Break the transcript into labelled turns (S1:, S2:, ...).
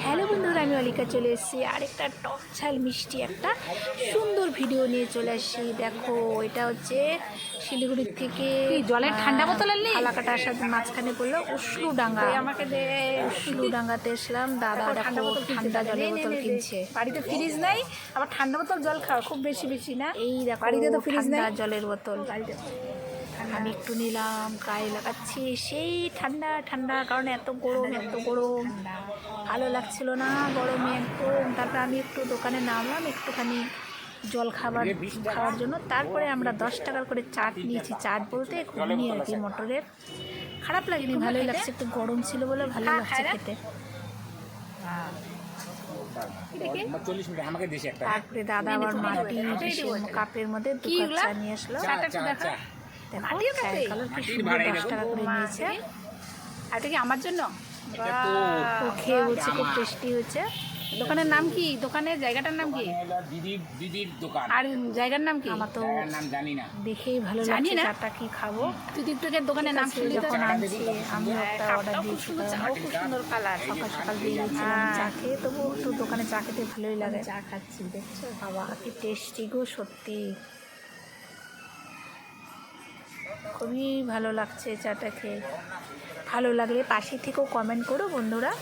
S1: Hello বন্ধুরা আমি অলিকা চলে এসেছি। আরেকটা টক ঝাল মিষ্টি একটা সুন্দর ভিডিও নিয়ে চলে আসি দেখো এটা হচ্ছে শিলিগুড়ির থেকে
S2: জলের ঠান্ডা বোতল আনলি?
S1: এলাকাটা আসার মাঝখানে পড়ল উসলু ডাঙ্গা
S2: আমাকে দে।
S1: উসলু ডাঙ্গাতে এসলাম দাদা
S2: ঠান্ডা বোতল
S1: ঠান্ডা জলের বোতল। কিনছে।
S2: বাড়িতে ফ্রিজ নাই আবার ঠান্ডা বোতল জল খাওয়া খুব বেশি বেশি না।
S1: এই দেখো
S2: বাড়িতে তো ফ্রিজ নেই।
S1: জলের বোতল।
S2: বাড়িতে
S1: আমি একটু নিলাম গায়ে লাগাচ্ছি। সেই ঠান্ডা ঠান্ডা কারণ এত গরম এত গরম। ভালো লাগছিল না গরমে একদম। তারপরে আমি একটু দোকানে নামলাম একটুখানি জল খাবার খাওয়ার জন্য। তারপরে আমরা দশ টাকার করে চাট নিয়েছি। চাট বলতে ঘুগনি আর কি মটরের। খারাপ লাগেনি ভালোই লাগছে। একটু গরম ছিল বলে ভালো লাগছে খেতে। তারপরে দাদা আবার মাটি কাপের মধ্যে দু কাপ চা নিয়ে আসলো।
S2: দেখা।
S1: দেখো চায়ের কালার কি সুন্দর দশ টাকা করে নিয়েছে।
S2: আর এটা কি আমার জন্য?
S1: ও খেয়ে বলছে খুব টেস্টি হয়েছে।
S2: দোকানের নাম কি? দোকানের জায়গাটার নাম কি?
S3: দিদির দিদির দোকান।
S2: আর জায়গার নাম কি?
S1: আমার তো
S3: নাম জানি না।
S1: দেখেই ভালো
S2: জানি
S1: লাগছে
S2: না।
S1: চাটা কি খাব।
S2: তুই টিকটকের দোকানের নাম শুনলি
S1: যখন আনছি আমি একটা অর্ডার দিয়েছি
S2: খুব সুন্দর কালার
S1: সকাল সকাল বেরিয়েছিলাম
S2: হ্যাঁ।
S1: চা খেয়ে তবু একটু দোকানে চা খেতে ভালোই লাগে। চা খাচ্ছি দেখছ? বাবা কি টেস্টি গো সত্যি। খুবই ভালো লাগছে চাটা খেয়ে। ভালো লাগলে পাশে থেকেও কমেন্ট করো বন্ধুরা।